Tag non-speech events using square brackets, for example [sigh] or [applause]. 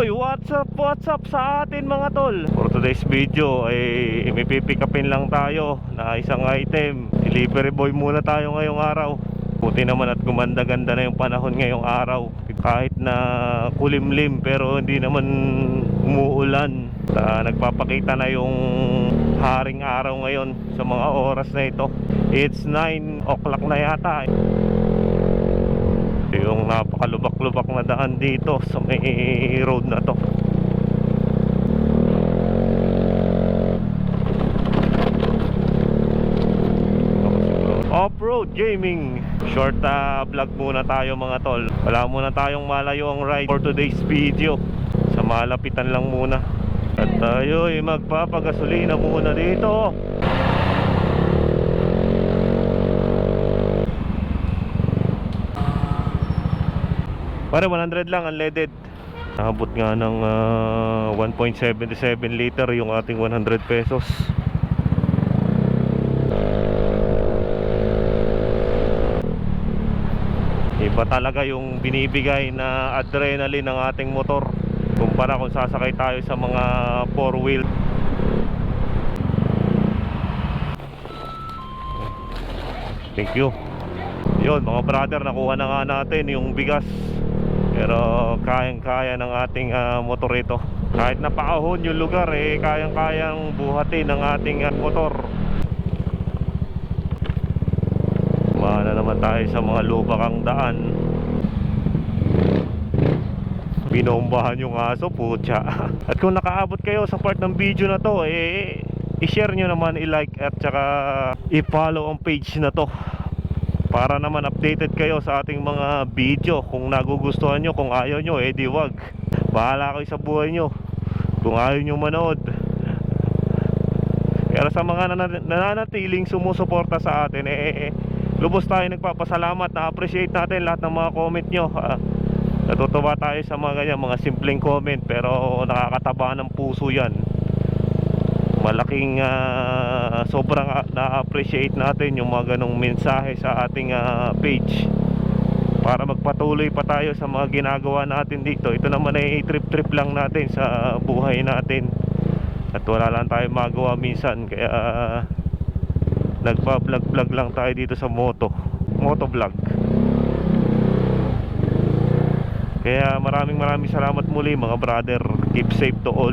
Uy, what's up, what's up sa atin mga tol? For today's video ay may pipick upin lang tayo na isang item. Delivery boy muna tayo ngayong araw. Buti naman at gumanda-ganda na yung panahon ngayong araw. Kahit na kulimlim pero hindi naman umuulan. Ah, nagpapakita na yung haring araw ngayon sa mga oras na ito. It's 9 o'clock na yata. Yung napakalubak-lubak na daan dito sa may road na to. Off-road gaming. Short ah, vlog muna tayo mga tol. Wala muna tayong malayo ang ride for today's video. Sa malapitan lang muna. At tayo'y magpapagasolina muna dito Pare 100 lang unleaded. Nakabot nga ng ah, 1.77 liter yung ating 100 pesos. Iba talaga yung binibigay na adrenaline ng ating motor Kumpara kung sasakay tayo sa mga 4 wheel Thank you. Yun mga brother nakuha na nga natin yung bigas Pero kayang kaya ng ating ah, motor ito. Kahit napakahon yung lugar eh Kayang kayang buhatin ng ating ah, motor. Mana naman tayo sa mga lubakang daan. Binombahan yung aso, putya. [laughs] At kung nakaabot kayo sa part ng video na to Eh, i-share nyo naman, i-like at saka i-follow ang page na to Para naman updated kayo sa ating mga video Kung nagugustuhan nyo, kung ayaw nyo, eh di wag. Bahala kayo sa buhay nyo. Kung ayaw nyo manood. Pero sa mga nan- nananatiling sumusuporta sa atin eh lubos tayo nagpapasalamat. Na appreciate natin lahat ng mga comment nyo. Ah, natutuwa tayo sa mga ganyan mga simpleng comment pero nakakataba ng puso yan malaking ah, sobrang ah, na-appreciate natin yung mga ganong mensahe sa ating ah, page. Para magpatuloy pa tayo sa mga ginagawa natin dito. Ito naman ay trip-trip lang natin sa buhay natin. At wala lang tayo magawa minsan. Kaya nagpa-vlog-vlog lang tayo dito sa moto. Moto vlog kaya maraming maraming salamat muli mga brother. Keep safe to all